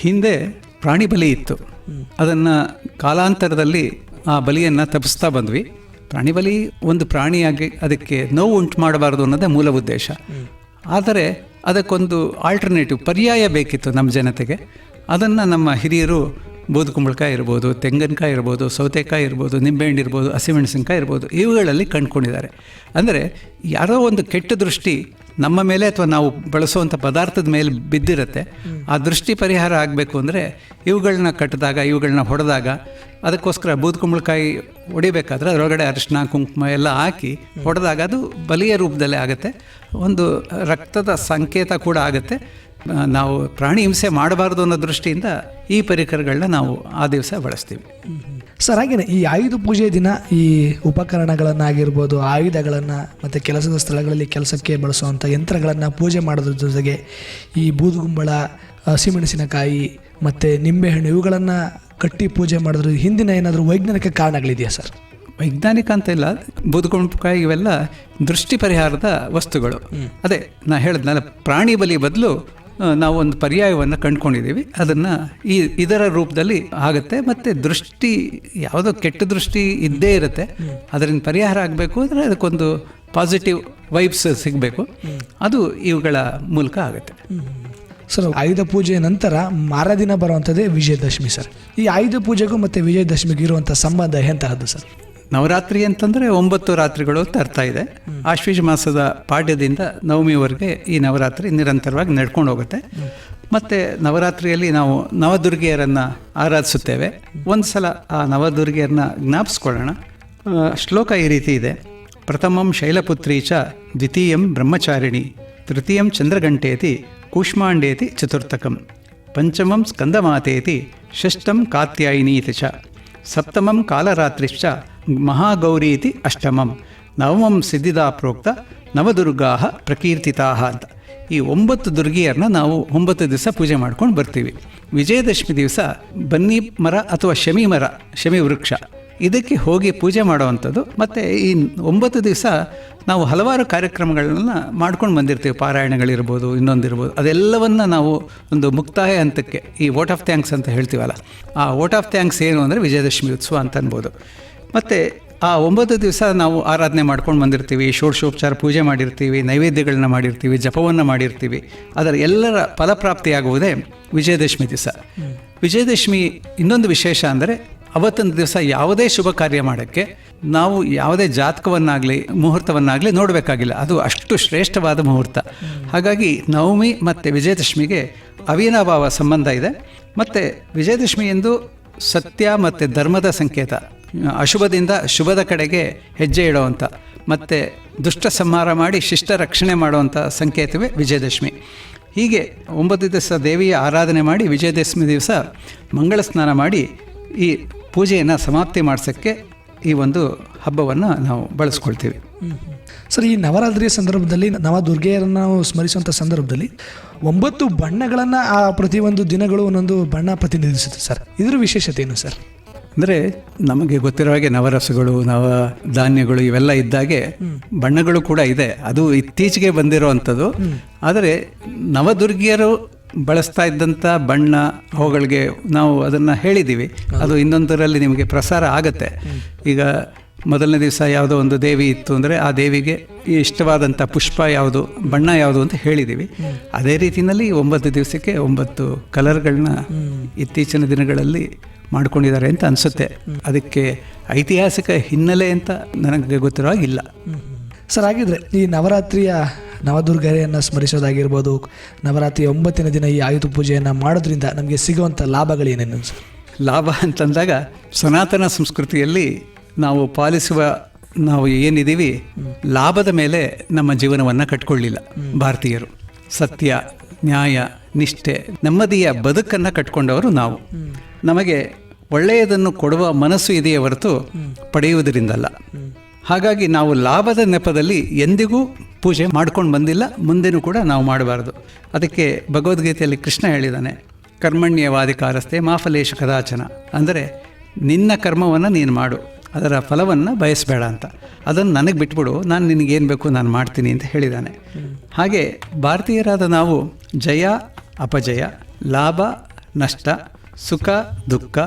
ಹಿಂದೆ ಪ್ರಾಣಿ ಬಲಿ ಇತ್ತು. ಅದನ್ನು ಕಾಲಾಂತರದಲ್ಲಿ ಆ ಬಲಿಯನ್ನು ತಪ್ಪಿಸ್ತಾ ಬಂದ್ವಿ. ಪ್ರಾಣಿ ಬಲಿ ಒಂದು ಪ್ರಾಣಿಯಾಗಿ ಅದಕ್ಕೆ ನೋವು ಉಂಟು ಮಾಡಬಾರ್ದು ಅನ್ನೋದೇ ಮೂಲ ಉದ್ದೇಶ. ಆದರೆ ಅದಕ್ಕೊಂದು ಆಲ್ಟರ್ನೇಟಿವ್ ಪರ್ಯಾಯ ಬೇಕಿತ್ತು ನಮ್ಮ ಜನತೆಗೆ. ಅದನ್ನು ನಮ್ಮ ಹಿರಿಯರು ಬೂದುಕುಂಬಳಕಾಯಿ ಇರ್ಬೋದು, ತೆಂಗಿನಕಾಯಿ ಇರ್ಬೋದು, ಸೌತೆಕಾಯಿ ಇರ್ಬೋದು, ನಿಂಬೆಹಣ್ಣು ಇರ್ಬೋದು, ಹಸಿಮೆಣಸಿನ್ಕಾಯಿ ಇರ್ಬೋದು, ಇವುಗಳಲ್ಲಿ ಕಂಡುಕೊಂಡಿದ್ದಾರೆ. ಅಂದರೆ ಯಾರೋ ಒಂದು ಕೆಟ್ಟ ದೃಷ್ಟಿ ನಮ್ಮ ಮೇಲೆ ಅಥವಾ ನಾವು ಬಳಸುವಂಥ ಪದಾರ್ಥದ ಮೇಲೆ ಬಿದ್ದಿರುತ್ತೆ. ಆ ದೃಷ್ಟಿ ಪರಿಹಾರ ಆಗಬೇಕು ಅಂದರೆ ಇವುಗಳನ್ನ ಕಟ್ಟಿದಾಗ, ಇವುಗಳನ್ನ ಹೊಡೆದಾಗ ಅದಕ್ಕೋಸ್ಕರ ಬೂದುಕುಂಬಳಕಾಯಿ ಹೊಡಿಬೇಕಾದ್ರೆ ಅದರೊಳಗಡೆ ಅರಿಶಿನ ಕುಂಕುಮ ಎಲ್ಲ ಹಾಕಿ ಹೊಡೆದಾಗ ಅದು ಬಲಿಯ ರೂಪದಲ್ಲೇ ಆಗುತ್ತೆ. ಒಂದು ರಕ್ತದ ಸಂಕೇತ ಕೂಡ ಆಗುತ್ತೆ. ನಾವು ಪ್ರಾಣಿ ಹಿಂಸೆ ಮಾಡಬಾರ್ದು ಅನ್ನೋ ದೃಷ್ಟಿಯಿಂದ ಈ ಪರಿಕರಗಳನ್ನ ನಾವು ಆ ದಿವಸ ಬಳಸ್ತೀವಿ. ಸರ್ ಹಾಗೇನೆ ಈ ಆಯುಧ ಪೂಜೆ ದಿನ ಈ ಉಪಕರಣಗಳನ್ನಾಗಿರ್ಬೋದು ಆಯುಧಗಳನ್ನು ಮತ್ತು ಕೆಲಸದ ಸ್ಥಳಗಳಲ್ಲಿ ಕೆಲಸಕ್ಕೆ ಬಳಸುವಂಥ ಯಂತ್ರಗಳನ್ನು ಪೂಜೆ ಮಾಡೋದ್ರ ಜೊತೆಗೆ ಈ ಬೂದುಗುಂಬಳ ಹಸಿಮೆಣಸಿನಕಾಯಿ ಮತ್ತು ನಿಂಬೆಹಣ್ಣು ಇವುಗಳನ್ನು ಕಟ್ಟಿ ಪೂಜೆ ಮಾಡಿದ್ರೆ ಹಿಂದಿನ ಏನಾದರೂ ವೈಜ್ಞಾನಿಕ ಕಾರಣಗಳಿದೆಯಾ ಸರ್? ವೈಜ್ಞಾನಿಕ ಅಂತ ಇಲ್ಲ. ಬೂದುಗುಂಬಳಕಾಯಿ ಇವೆಲ್ಲ ದೃಷ್ಟಿ ಪರಿಹಾರದ ವಸ್ತುಗಳು. ಅದೇ ನಾ ಹೇಳಿದ್ನಲ್ಲ ಪ್ರಾಣಿ ಬಲಿ ಬದಲು ನಾವು ಒಂದು ಪರ್ಯಾಯವನ್ನು ಕಂಡುಕೊಂಡಿದ್ದೀವಿ. ಅದನ್ನು ಈ ಇದರ ರೂಪದಲ್ಲಿ ಆಗುತ್ತೆ. ಮತ್ತು ದೃಷ್ಟಿ, ಯಾವುದೋ ಕೆಟ್ಟ ದೃಷ್ಟಿ ಇದ್ದೇ ಇರುತ್ತೆ. ಅದರಿಂದ ಪರಿಹಾರ ಆಗಬೇಕು ಅಂದರೆ ಅದಕ್ಕೊಂದು ಪಾಸಿಟಿವ್ ವೈಬ್ಸ್ ಸಿಗಬೇಕು. ಅದು ಇವುಗಳ ಮೂಲಕ ಆಗುತ್ತೆ. ಸರ್, ಆಯುಧ ಪೂಜೆಯ ನಂತರ ಮಾರದಿನ ಬರುವಂಥದ್ದೇ ವಿಜಯದಶಮಿ ಸರ್. ಈ ಆಯುಧ ಪೂಜೆಗೂ ಮತ್ತು ವಿಜಯದಶಮಿಗೂ ಇರುವಂಥ ಸಂಬಂಧ ಎಂತಹದ್ದು ಸರ್? ನವರಾತ್ರಿ ಅಂತಂದರೆ ಒಂಬತ್ತು ರಾತ್ರಿಗಳು ಅಂತ ಅರ್ಥ ಇದೆ ಆಶ್ವೀಜ ಮಾಸದ ಪಾಡ್ಯದಿಂದ ನವಮಿವರೆಗೆ ಈ ನವರಾತ್ರಿ ನಿರಂತರವಾಗಿ ನಡ್ಕೊಂಡು ಹೋಗುತ್ತೆ. ಮತ್ತು ನವರಾತ್ರಿಯಲ್ಲಿ ನಾವು ನವದುರ್ಗಿಯರನ್ನು ಆರಾಧಿಸುತ್ತೇವೆ. ಒಂದು ಸಲ ಆ ನವದುರ್ಗಿಯರನ್ನ ಜ್ಞಾಪಿಸ್ಕೊಳ್ಳೋಣ. ಶ್ಲೋಕ ಈ ರೀತಿ ಇದೆ. ಪ್ರಥಮಂ ಶೈಲಪುತ್ರಿ ಚ ದ್ವಿತೀಯಂ ಬ್ರಹ್ಮಚಾರಿಣಿ ತೃತೀಯಂ ಚಂದ್ರಗಂಟೇತಿ ಕೂಷ್ಮಾಂಡೇತಿ ಚತುರ್ಥಕಂ ಪಂಚಮಂ ಸ್ಕಂದಮಾತೇತಿ ಷಷ್ಠಂ ಕಾತ್ಯಾಯಿನೀತಿ ಚ. ಸಪ್ತಮಂ ಕಾಲರಾತ್ರಿಶ್ಚ ಮಹಾಗೌರೀತಿ ಅಷ್ಟಮಂ ನವಮಂ ಸಿದ್ಧಿದಾ ಪ್ರೋಕ್ತ ನವದುರ್ಗಾ ಪ್ರಕೀರ್ತಿತಾ ಅಂತ. ಈ ಒಂಬತ್ತು ದುರ್ಗಿಯರನ್ನ ನಾವು ಒಂಬತ್ತು ದಿವಸ ಪೂಜೆ ಮಾಡ್ಕೊಂಡು ಬರ್ತೀವಿ. ವಿಜಯದಶಮಿ ದಿವಸ ಬನ್ನಿ ಮರ ಅಥವಾ ಶಮಿ ಮರ, ಶಮಿ ವೃಕ್ಷ. ಇದಕ್ಕೆ ಹೋಗಿ ಪೂಜೆ ಮಾಡುವಂಥದ್ದು. ಮತ್ತು ಈ ಒಂಬತ್ತು ದಿವಸ ನಾವು ಹಲವಾರು ಕಾರ್ಯಕ್ರಮಗಳನ್ನ ಮಾಡ್ಕೊಂಡು ಬಂದಿರ್ತೀವಿ. ಪಾರಾಯಣಗಳಿರ್ಬೋದು ಇನ್ನೊಂದಿರ್ಬೋದು. ಅದೆಲ್ಲವನ್ನು ನಾವು ಒಂದು ಮುಕ್ತಾಯ ಹಂತಕ್ಕೆ ಈ ವೋಟ್ ಆಫ್ ಥ್ಯಾಂಕ್ಸ್ ಅಂತ ಹೇಳ್ತೀವಲ್ಲ ಆ ವೋಟ್ ಆಫ್ ಥ್ಯಾಂಕ್ಸ್ ಏನು ಅಂದರೆ ವಿಜಯದಶಮಿ ಉತ್ಸವ ಅಂತ ಅನ್ಬೋದು. ಮತ್ತು ಆ ಒಂಬತ್ತು ದಿವಸ ನಾವು ಆರಾಧನೆ ಮಾಡ್ಕೊಂಡು ಬಂದಿರ್ತೀವಿ. ಷೋಡಶೋಪಚಾರ ಪೂಜೆ ಮಾಡಿರ್ತೀವಿ ನೈವೇದ್ಯಗಳನ್ನ ಮಾಡಿರ್ತೀವಿ ಜಪವನ್ನು ಮಾಡಿರ್ತೀವಿ. ಅದರ ಎಲ್ಲರ ಫಲಪ್ರಾಪ್ತಿಯಾಗುವುದೇ ವಿಜಯದಶಮಿ ದಿವಸ. ವಿಜಯದಶಮಿ ಇನ್ನೊಂದು ವಿಶೇಷ ಅಂದರೆ ಅವತ್ತಿನ ದಿವಸ ಯಾವುದೇ ಶುಭ ಕಾರ್ಯ ಮಾಡೋಕ್ಕೆ ನಾವು ಯಾವುದೇ ಜಾತಕವನ್ನಾಗಲಿ, ಮುಹೂರ್ತವನ್ನಾಗಲಿ ನೋಡಬೇಕಾಗಿಲ್ಲ. ಅದು ಅಷ್ಟು ಶ್ರೇಷ್ಠವಾದ ಮುಹೂರ್ತ. ಹಾಗಾಗಿ ನವಮಿ ಮತ್ತು ವಿಜಯದಶಮಿಗೆ ಅವಿನಾಭಾವ ಸಂಬಂಧ ಇದೆ. ಮತ್ತು ವಿಜಯದಶಮಿ ಎಂದು ಸತ್ಯ ಮತ್ತು ಧರ್ಮದ ಸಂಕೇತ. ಅಶುಭದಿಂದ ಶುಭದ ಕಡೆಗೆ ಹೆಜ್ಜೆ ಇಡೋವಂಥ ಮತ್ತು ದುಷ್ಟ ಸಂಹಾರ ಮಾಡಿ ಶಿಷ್ಟ ರಕ್ಷಣೆ ಮಾಡುವಂಥ ಸಂಕೇತವೇ ವಿಜಯದಶಮಿ. ಹೀಗೆ ಒಂಬತ್ತು ದಿವಸ ದೇವಿಯ ಆರಾಧನೆ ಮಾಡಿ ವಿಜಯದಶಮಿ ದಿವಸ ಮಂಗಳ ಸ್ನಾನ ಮಾಡಿ ಈ ಪೂಜೆಯನ್ನು ಸಮಾಪ್ತಿ ಮಾಡಿಸೋಕ್ಕೆ ಈ ಒಂದು ಹಬ್ಬವನ್ನು ನಾವು ಬಳಸ್ಕೊಳ್ತೀವಿ. ಸರ್ ಈ ನವರಾತ್ರಿಯ ಸಂದರ್ಭದಲ್ಲಿ ನವದುರ್ಗೆಯರನ್ನು ನಾವು ಸ್ಮರಿಸುವಂಥ ಸಂದರ್ಭದಲ್ಲಿ ಒಂಬತ್ತು ಬಣ್ಣಗಳನ್ನು ಆ ಪ್ರತಿಯೊಂದು ದಿನಗಳು ಒಂದೊಂದು ಬಣ್ಣ ಪ್ರತಿನಿಧಿಸುತ್ತೆ ಸರ್. ಇದರ ವಿಶೇಷತೆ ಏನು ಸರ್? ಅಂದರೆ ನಮಗೆ ಗೊತ್ತಿರೋ ಹಾಗೆ ನವರಸಗಳು ನವ ಧಾನ್ಯಗಳು ಇವೆಲ್ಲ ಇದ್ದಾಗೆ ಬಣ್ಣಗಳು ಕೂಡ ಇದೆ. ಅದು ಇತ್ತೀಚೆಗೆ ಬಂದಿರೋ ಅಂಥದ್ದು ಆದರೆ ನವದುರ್ಗಿಯರು ಬಳಸ್ತಾ ಇದ್ದಂಥ ಬಣ್ಣ ಅವುಗಳಿಗೆ ನಾವು ಅದನ್ನು ಹೇಳಿದ್ದೀವಿ ಅದು ಇನ್ನೊಂದರಲ್ಲಿ ನಿಮಗೆ ಪ್ರಸಾರ ಆಗುತ್ತೆ. ಈಗ ಮೊದಲನೇ ದಿವಸ ಯಾವುದೋ ಒಂದು ದೇವಿ ಇತ್ತು ಅಂದರೆ ಆ ದೇವಿಗೆ ಇಷ್ಟವಾದಂಥ ಪುಷ್ಪ ಯಾವುದು, ಬಣ್ಣ ಯಾವುದು ಅಂತ ಹೇಳಿದ್ದೀವಿ ಅದೇ ರೀತಿಯಲ್ಲಿ ಒಂಬತ್ತು ದಿವಸಕ್ಕೆ ಒಂಬತ್ತು ಕಲರ್ಗಳನ್ನ ಇತ್ತೀಚಿನ ದಿನಗಳಲ್ಲಿ ಮಾಡ್ಕೊಂಡಿದ್ದಾರೆ ಅಂತ ಅನಿಸುತ್ತೆ. ಅದಕ್ಕೆ ಐತಿಹಾಸಿಕ ಹಿನ್ನೆಲೆ ಅಂತ ನನಗೆ ಗೊತ್ತಿರೋ ಇಲ್ಲ ಸರ್, ಹಾಗಿದ್ರೆ ಈ ನವರಾತ್ರಿಯ ನವದುರ್ಗೆಯನ್ನು ಸ್ಮರಿಸೋದಾಗಿರ್ಬೋದು. ನವರಾತ್ರಿ ಒಂಬತ್ತನೇ ದಿನ ಈ ಆಯುಧ ಪೂಜೆಯನ್ನು ಮಾಡೋದ್ರಿಂದ ನಮಗೆ ಸಿಗುವಂಥ ಲಾಭಗಳೇನೇನು ಸರ್? ಲಾಭ ಅಂತಂದಾಗ ಸನಾತನ ಸಂಸ್ಕೃತಿಯಲ್ಲಿ ನಾವು ಪಾಲಿಸುವ ನಾವು ಏನಿದ್ದೀವಿ ಲಾಭದ ಮೇಲೆ ನಮ್ಮ ಜೀವನವನ್ನು ಕಟ್ಕೊಳ್ಳಿಲ್ಲ ಭಾರತೀಯರು. ಸತ್ಯ ನ್ಯಾಯ ನಿಷ್ಠೆ ನೆಮ್ಮದಿಯ ಬದುಕನ್ನು ಕಟ್ಕೊಂಡವರು ನಾವು. ನಮಗೆ ಒಳ್ಳೆಯದನ್ನು ಕೊಡುವ ಮನಸ್ಸು ಇದೆಯೇ ಹೊರತು ಪಡೆಯುವುದರಿಂದಲ್ಲ. ಹಾಗಾಗಿ ನಾವು ಲಾಭದ ನೆಪದಲ್ಲಿ ಎಂದಿಗೂ ಪೂಜೆ ಮಾಡ್ಕೊಂಡು ಬಂದಿಲ್ಲ, ಮುಂದೆನೂ ಕೂಡ ನಾವು ಮಾಡಬಾರ್ದು. ಅದಕ್ಕೆ ಭಗವದ್ಗೀತೆಯಲ್ಲಿ ಕೃಷ್ಣ ಹೇಳಿದ್ದಾನೆ ಕರ್ಮಣ್ಯವಾಧಿಕಾರಸ್ಥೆ ಮಾಫಲೇಶ ಕದಾಚನ. ಅಂದರೆ, ನಿನ್ನ ಕರ್ಮವನ್ನು ನೀನು ಮಾಡು, ಅದರ ಫಲವನ್ನು ಬಯಸಬೇಡ ಅಂತ. ಅದನ್ನು ನನಗೆ ಬಿಟ್ಬಿಡು, ನಾನು ನಿನಗೇನು ಬೇಕು ನಾನು ಮಾಡ್ತೀನಿ ಅಂತ ಹೇಳಿದ್ದಾನೆ ಹಾಗೆ ಭಾರತೀಯರಾದ ನಾವು ಜಯ, ಅಪಜಯ, ಲಾಭ, ನಷ್ಟ, ಸುಖ, ದುಃಖ,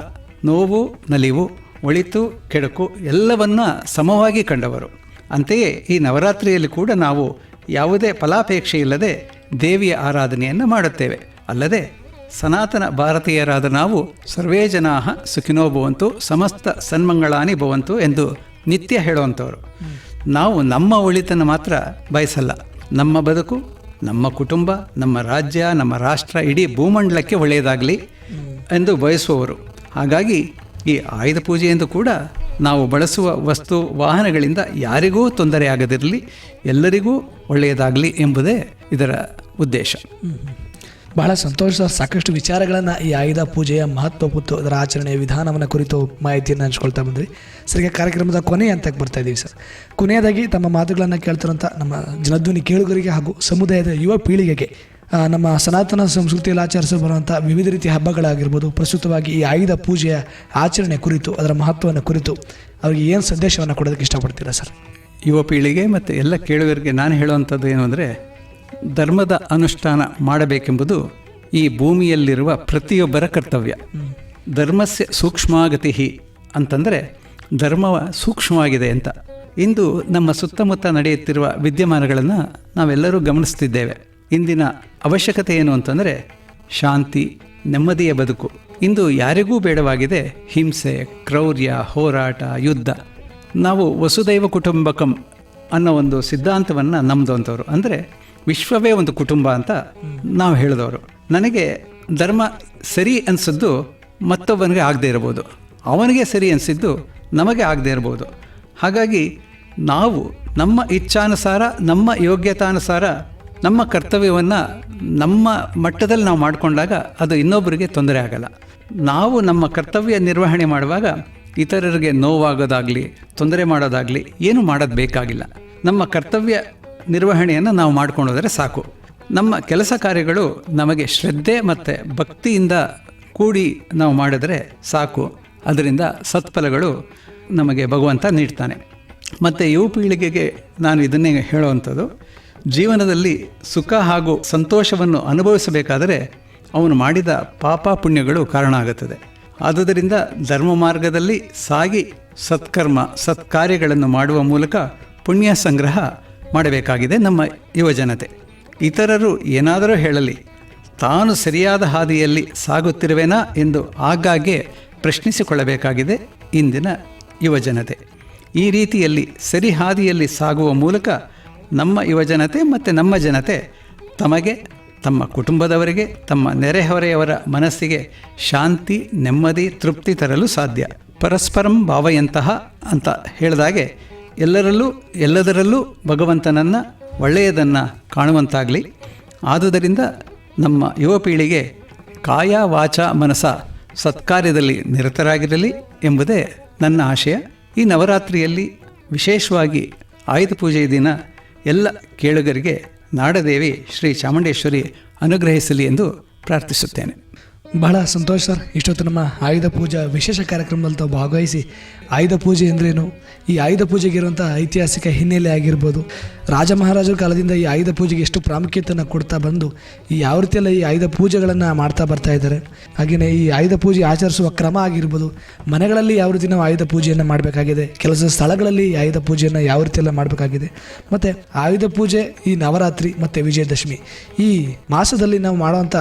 ನೋವು, ನಲಿವು, ಒಳಿತು, ಕೆಡುಕು ಎಲ್ಲವನ್ನ ಸಮವಾಗಿ ಕಂಡವರು. ಅಂತೆಯೇ ಈ ನವರಾತ್ರಿಯಲ್ಲಿ ಕೂಡ ನಾವು ಯಾವುದೇ ಫಲಾಪೇಕ್ಷೆ ಇಲ್ಲದೆ ದೇವಿಯ ಆರಾಧನೆಯನ್ನು ಮಾಡುತ್ತೇವೆ. ಅಲ್ಲದೆ ಸನಾತನ ಭಾರತೀಯರಾದ ನಾವು ಸರ್ವೇ ಜನಾ ಸುಖಿನೋ ಭವಂತು ಸಮಸ್ತ ಸನ್ಮಂಗಳಾನಿ ಭವಂತು ಎಂದು ನಿತ್ಯ ಹೇಳುವಂಥವ್ರು. ನಾವು ನಮ್ಮ ಒಳಿತನ್ನು ಮಾತ್ರ ಬಯಸಲ್ಲ. ನಮ್ಮ ಬದುಕು ನಮ್ಮ ಕುಟುಂಬ ನಮ್ಮ ರಾಜ್ಯ ನಮ್ಮ ರಾಷ್ಟ್ರ ಇಡೀ ಭೂಮಂಡಲಕ್ಕೆ ಒಳ್ಳೆಯದಾಗಲಿ ಎಂದು ಬಯಸುವವರು. ಹಾಗಾಗಿ ಈ ಆಯುಧ ಪೂಜೆಯೆಂದು ಕೂಡ ನಾವು ಬಳಸುವ ವಸ್ತು ವಾಹನಗಳಿಂದ ಯಾರಿಗೂ ತೊಂದರೆಯಾಗದಿರಲಿ, ಎಲ್ಲರಿಗೂ ಒಳ್ಳೆಯದಾಗಲಿ ಎಂಬುದೇ ಇದರ ಉದ್ದೇಶ. ಬಹಳ ಸಂತೋಷ. ಸಾಕಷ್ಟು ವಿಚಾರಗಳನ್ನು ಈ ಆಯುಧ ಪೂಜೆಯ ಮಹತ್ವ ಮತ್ತು ಅದರ ಆಚರಣೆಯ ವಿಧಾನವನ್ನು ಕುರಿತು ಮಾಹಿತಿಯನ್ನು ಹಂಚ್ಕೊಳ್ತಾ ಬಂದ್ರಿ ಸರಿಗೆ ಕಾರ್ಯಕ್ರಮದ ಕೊನೆ ಹಂತಕ್ಕೆ ಬರ್ತಾ ಇದ್ದೀವಿ ಸರ್. ಕೊನೆಯದಾಗಿ ತಮ್ಮ ಮಾತುಗಳನ್ನು ಕೇಳ್ತಿರೋಂಥ ನಮ್ಮ ಜನಧ್ವನಿ ಕೇಳುಗರಿಗೆ ಹಾಗೂ ಸಮುದಾಯದ ಯುವ ಪೀಳಿಗೆಗೆ ನಮ್ಮ ಸನಾತನ ಸಂಸ್ಕೃತಿಯಲ್ಲಿ ಆಚರಿಸಿ ಬರುವಂಥ ವಿವಿಧ ರೀತಿಯ ಹಬ್ಬಗಳಾಗಿರ್ಬೋದು, ಪ್ರಸ್ತುತವಾಗಿ ಈ ಆಯುಧ ಪೂಜೆಯ ಆಚರಣೆ ಕುರಿತು, ಅದರ ಮಹತ್ವವನ್ನು ಕುರಿತು ಅವರಿಗೆ ಏನು ಸಂದೇಶವನ್ನು ಕೊಡೋದಕ್ಕೆ ಇಷ್ಟಪಡ್ತೀರಾ ಸರ್? ಯುವ ಪೀಳಿಗೆ ಮತ್ತು ಎಲ್ಲ ಕೇಳುವರಿಗೆ ನಾನು ಹೇಳುವಂಥದ್ದು ಏನು ಅಂದರೆ, ಧರ್ಮದ ಅನುಷ್ಠಾನ ಮಾಡಬೇಕೆಂಬುದು ಈ ಭೂಮಿಯಲ್ಲಿರುವ ಪ್ರತಿಯೊಬ್ಬರ ಕರ್ತವ್ಯ. ಧರ್ಮಸ್ಯ ಸೂಕ್ಷ್ಮಾಗತಿ ಅಂತಂದರೆ ಧರ್ಮ ಸೂಕ್ಷ್ಮವಾಗಿದೆ ಅಂತ. ಇಂದು ನಮ್ಮ ಸುತ್ತಮುತ್ತ ನಡೆಯುತ್ತಿರುವ ವಿದ್ಯಮಾನಗಳನ್ನು ನಾವೆಲ್ಲರೂ ಗಮನಿಸ್ತಿದ್ದೇವೆ. ಇಂದಿನ ಅವಶ್ಯಕತೆ ಏನು ಅಂತಂದರೆ ಶಾಂತಿ, ನೆಮ್ಮದಿಯ ಬದುಕು. ಇಂದು ಯಾರಿಗೂ ಬೇಡವಾಗಿದೆ ಹಿಂಸೆ, ಕ್ರೌರ್ಯ, ಹೋರಾಟ, ಯುದ್ಧ. ನಾವು ವಸುದೈವ ಕುಟುಂಬಕಂ ಅನ್ನೋ ಒಂದು ಸಿದ್ಧಾಂತವನ್ನು ನಂಬಿದಂಥವ್ರು. ಅಂದರೆ ವಿಶ್ವವೇ ಒಂದು ಕುಟುಂಬ ಅಂತ ನಾವು ಹೇಳಿದವರು. ನನಗೆ ಧರ್ಮ ಸರಿ ಅನಿಸಿದ್ದು ಮತ್ತೊಬ್ಬನಿಗೆ ಆಗದೇ ಇರ್ಬೋದು. ಅವನಿಗೆ ಸರಿ ಅನಿಸಿದ್ದು ನಮಗೆ ಆಗದೇ ಇರ್ಬೋದು. ಹಾಗಾಗಿ ನಾವು ನಮ್ಮ ಇಚ್ಛಾನುಸಾರ, ನಮ್ಮ ಯೋಗ್ಯತಾನುಸಾರ ನಮ್ಮ ಕರ್ತವ್ಯವನ್ನು ನಮ್ಮ ಮಟ್ಟದಲ್ಲಿ ನಾವು ಮಾಡಿಕೊಂಡಾಗ ಅದು ಇನ್ನೊಬ್ಬರಿಗೆ ತೊಂದರೆ ಆಗಲ್ಲ. ನಾವು ನಮ್ಮ ಕರ್ತವ್ಯ ನಿರ್ವಹಣೆ ಮಾಡುವಾಗ ಇತರರಿಗೆ ನೋವಾಗೋದಾಗಲಿ, ತೊಂದರೆ ಮಾಡೋದಾಗಲಿ ಏನು ಮಾಡೋದು ಬೇಕಾಗಿಲ್ಲ. ನಮ್ಮ ಕರ್ತವ್ಯ ನಿರ್ವಹಣೆಯನ್ನು ನಾವು ಮಾಡ್ಕೊಂಡೋದ್ರೆ ಸಾಕು. ನಮ್ಮ ಕೆಲಸ ಕಾರ್ಯಗಳು ನಮಗೆ ಶ್ರದ್ಧೆ ಮತ್ತು ಭಕ್ತಿಯಿಂದ ಕೂಡಿ ನಾವು ಮಾಡಿದರೆ ಸಾಕು. ಅದರಿಂದ ಸತ್ಫಲಗಳು ನಮಗೆ ಭಗವಂತ ನೀಡ್ತಾನೆ. ಮತ್ತು ಯುವ ಪೀಳಿಗೆಗೆ ನಾನು ಇದನ್ನೇ ಹೇಳುವಂಥದ್ದು. ಜೀವನದಲ್ಲಿ ಸುಖ ಹಾಗೂ ಸಂತೋಷವನ್ನು ಅನುಭವಿಸಬೇಕಾದರೆ ಅವನು ಮಾಡಿದ ಪಾಪ ಪುಣ್ಯಗಳು ಕಾರಣ ಆಗುತ್ತದೆ. ಆದುದರಿಂದ ಧರ್ಮ ಮಾರ್ಗದಲ್ಲಿ ಸಾಗಿ ಸತ್ಕರ್ಮ, ಸತ್ಕಾರ್ಯಗಳನ್ನು ಮಾಡುವ ಮೂಲಕ ಪುಣ್ಯ ಸಂಗ್ರಹ ಮಾಡಬೇಕಾಗಿದೆ ನಮ್ಮ ಯುವಜನತೆ ಇತರರು ಏನಾದರೂ ಹೇಳಲಿ, ತಾನು ಸರಿಯಾದ ಹಾದಿಯಲ್ಲಿ ಸಾಗುತ್ತಿರುವೆನಾ ಎಂದು ಆಗಾಗ್ಗೆ ಪ್ರಶ್ನಿಸಿಕೊಳ್ಳಬೇಕಾಗಿದೆ ಇಂದಿನ ಯುವಜನತೆ ಈ ರೀತಿಯಲ್ಲಿ ಸರಿ ಹಾದಿಯಲ್ಲಿ ಸಾಗುವ ಮೂಲಕ ನಮ್ಮ ಯುವಜನತೆ ಮತ್ತು ನಮ್ಮ ಜನತೆ ತಮಗೆ, ತಮ್ಮ ಕುಟುಂಬದವರಿಗೆ, ತಮ್ಮ ನೆರೆಹೊರೆಯವರ ಮನಸ್ಸಿಗೆ ಶಾಂತಿ, ನೆಮ್ಮದಿ, ತೃಪ್ತಿ ತರಲು ಸಾಧ್ಯ. ಪರಸ್ಪರಂ ಭಾವಯಂತಹ ಅಂತ ಹೇಳಿದಾಗೆ ಎಲ್ಲರಲ್ಲೂ, ಎಲ್ಲದರಲ್ಲೂ ಭಗವಂತನನ್ನು ಒಳ್ಳೆಯದನ್ನು ಕಾಣುವಂತಾಗಲಿ. ಆದುದರಿಂದ ನಮ್ಮ ಯುವ ಪೀಳಿಗೆ ಕಾಯ ವಾಚ ಮನಸ ಸತ್ಕಾರ್ಯದಲ್ಲಿ ನಿರತರಾಗಿರಲಿ ಎಂಬುದೇ ನನ್ನ ಆಶಯ. ಈ ನವರಾತ್ರಿಯಲ್ಲಿ ವಿಶೇಷವಾಗಿ ಆಯುಧ ಪೂಜೆಯ ದಿನ ಎಲ್ಲ ಕೇಳುಗರಿಗೆ ನಾಡದೇವಿ ಶ್ರೀ ಚಾಮುಂಡೇಶ್ವರಿ ಅನುಗ್ರಹಿಸಲಿ ಎಂದು ಪ್ರಾರ್ಥಿಸುತ್ತೇನೆ. ಬಹಳ ಸಂತೋಷ ಸರ್. ಇಷ್ಟೊತ್ತು ನಮ್ಮ ಆಯುಧ ಪೂಜಾ ವಿಶೇಷ ಕಾರ್ಯಕ್ರಮದಲ್ಲಿ ತಾವು ಭಾಗವಹಿಸಿ ಆಯುಧ ಪೂಜೆ ಎಂದ್ರೇನು? ಈ ಆಯುಧ ಪೂಜೆಗೆ ಇರುವಂಥ ಐತಿಹಾಸಿಕ ಹಿನ್ನೆಲೆ ಆಗಿರ್ಬೋದು. ರಾಜ ಮಹಾರಾಜರ ಕಾಲದಿಂದ ಈ ಆಯುಧ ಪೂಜೆಗೆ ಎಷ್ಟು ಪ್ರಾಮುಖ್ಯತೆಯನ್ನು ಕೊಡ್ತಾ ಬಂದು ಈ ಯಾವ ರೀತಿಯೆಲ್ಲ ಈ ಆಯುಧ ಪೂಜೆಗಳನ್ನು ಮಾಡ್ತಾ ಬರ್ತಾ ಇದ್ದಾರೆ. ಹಾಗೆಯೇ ಈ ಆಯುಧ ಪೂಜೆ ಆಚರಿಸುವ ಕ್ರಮ ಆಗಿರ್ಬೋದು. ಮನೆಗಳಲ್ಲಿ ಯಾವ ರೀತಿ ನಾವು ಆಯುಧ ಪೂಜೆಯನ್ನು ಮಾಡಬೇಕಾಗಿದೆ? ಕೆಲಸ ಸ್ಥಳಗಳಲ್ಲಿ ಆಯುಧ ಪೂಜೆಯನ್ನು ಯಾವ ರೀತಿಯೆಲ್ಲ ಮಾಡಬೇಕಾಗಿದೆ? ಮತ್ತು ಆಯುಧ ಪೂಜೆ, ಈ ನವರಾತ್ರಿ ಮತ್ತು ವಿಜಯದಶಮಿ. ಈ ಮಾಸದಲ್ಲಿ ನಾವು ಮಾಡುವಂಥ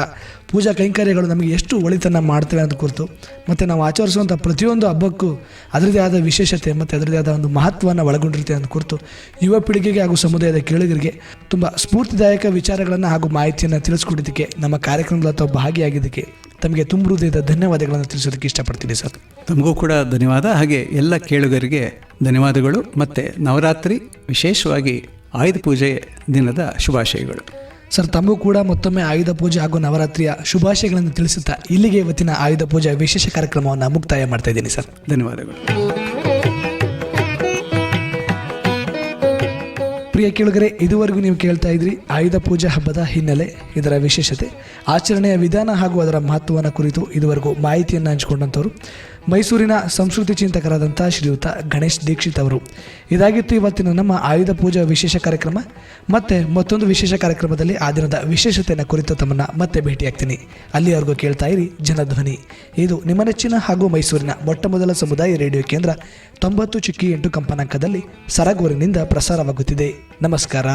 ಪೂಜಾ ಕೈಂಕರ್ಯಗಳು ನಮಗೆ ಎಷ್ಟು ಒಳಿತನ್ನು ಮಾಡ್ತವೆ ಅಂತ ಕುರಿತು, ಮತ್ತು ನಾವು ಆಚರಿಸುವಂಥ ಪ್ರತಿಯೊಂದು ಹಬ್ಬಕ್ಕೂ ಅದರದೇ ಆದ ವಿಶೇಷತೆ ಮತ್ತು ಅದರದೇ ಆದ ಒಂದು ಮಹತ್ವವನ್ನು ಒಳಗೊಂಡಿರುತ್ತೆ ಅಂತ ಕುರಿತು ಯುವ ಪೀಳಿಗೆಗೆ ಹಾಗೂ ಸಮುದಾಯದ ಕೇಳುಗರಿಗೆ ತುಂಬ ಸ್ಫೂರ್ತಿದಾಯಕ ವಿಚಾರಗಳನ್ನು ಹಾಗೂ ಮಾಹಿತಿಯನ್ನು ತಿಳಿಸ್ಕೊಡೋದಕ್ಕೆ ನಮ್ಮ ಕಾರ್ಯಕ್ರಮದಲ್ಲಿ ಅಥವಾ ಭಾಗಿಯಾಗಿದ್ದಕ್ಕೆ ತಮಗೆ ತುಂಬ ಹೃದಯದ ಧನ್ಯವಾದಗಳನ್ನು ತಿಳಿಸೋದಕ್ಕೆ ಇಷ್ಟಪಡ್ತೀನಿ ಸರ್. ತಮಗೂ ಕೂಡ ಧನ್ಯವಾದ. ಹಾಗೆ ಎಲ್ಲ ಕೇಳುಗರಿಗೆ ಧನ್ಯವಾದಗಳು. ಮತ್ತು ನವರಾತ್ರಿ ವಿಶೇಷವಾಗಿ ಆಯುಧ ಪೂಜೆ ದಿನದ ಶುಭಾಶಯಗಳು. ಸರ್ ತಮಗೂ ಕೂಡ ಮತ್ತೊಮ್ಮೆ ಆಯುಧ ಪೂಜೆ ಹಾಗೂ ನವರಾತ್ರಿಯ ಶುಭಾಶಯಗಳನ್ನು ತಿಳಿಸುತ್ತಾ ಇಲ್ಲಿಗೆ ಇವತ್ತಿನ ಆಯುಧ ಪೂಜಾ ವಿಶೇಷ ಕಾರ್ಯಕ್ರಮವನ್ನು ಮುಕ್ತಾಯ ಮಾಡ್ತಾ ಇದ್ದೀನಿ ಸರ್. ಧನ್ಯವಾದಗಳು. ಪ್ರಿಯ ಕೇಳುಗರೆ ಇದುವರೆಗೂ ನೀವು ಕೇಳ್ತಾ ಇದ್ರಿ ಆಯುಧ ಪೂಜಾ ಹಬ್ಬದ ಹಿನ್ನೆಲೆ ಇದರ ವಿಶೇಷತೆ. ಆಚರಣೆಯ ವಿಧಾನ ಹಾಗೂ ಅದರ ಮಹತ್ವವನ್ನು ಕುರಿತು ಇದುವರೆಗೂ ಮಾಹಿತಿಯನ್ನು ಹಂಚಿಕೊಂಡಂಥವ್ರು ಮೈಸೂರಿನ ಸಂಸ್ಕೃತಿ ಚಿಂತಕರಾದಂಥ ಶ್ರೀಯುತ ಗಣೇಶ್ ದೀಕ್ಷಿತ್ ಅವರು. ಇದಾಗಿತ್ತು ಇವತ್ತಿನ ನಮ್ಮ ಆಯುಧ ಪೂಜಾ ವಿಶೇಷ ಕಾರ್ಯಕ್ರಮ. ಮತ್ತೆ ಮತ್ತೊಂದು ವಿಶೇಷ ಕಾರ್ಯಕ್ರಮದಲ್ಲಿ ಆ ದಿನದ ವಿಶೇಷತೆಯನ್ನು ಕುರಿತು ತಮ್ಮನ್ನು ಮತ್ತೆ ಭೇಟಿಯಾಗ್ತೀನಿ. ಅಲ್ಲಿವರೆಗೂ ಕೇಳ್ತಾ ಇರಿ ಜನಧ್ವನಿ. ಇದು ನಿಮ್ಮ ನೆಚ್ಚಿನ ಹಾಗೂ ಮೈಸೂರಿನ ಮೊಟ್ಟ ಮೊದಲ ಸಮುದಾಯ ರೇಡಿಯೋ ಕೇಂದ್ರ ತೊಂಬತ್ತು ಚಿಕ್ಕಿ ಎಂಟು ಕಂಪನಾಂಕದಲ್ಲಿ ಸರಗೂರಿನಿಂದ ಪ್ರಸಾರವಾಗುತ್ತಿದೆ. ನಮಸ್ಕಾರ.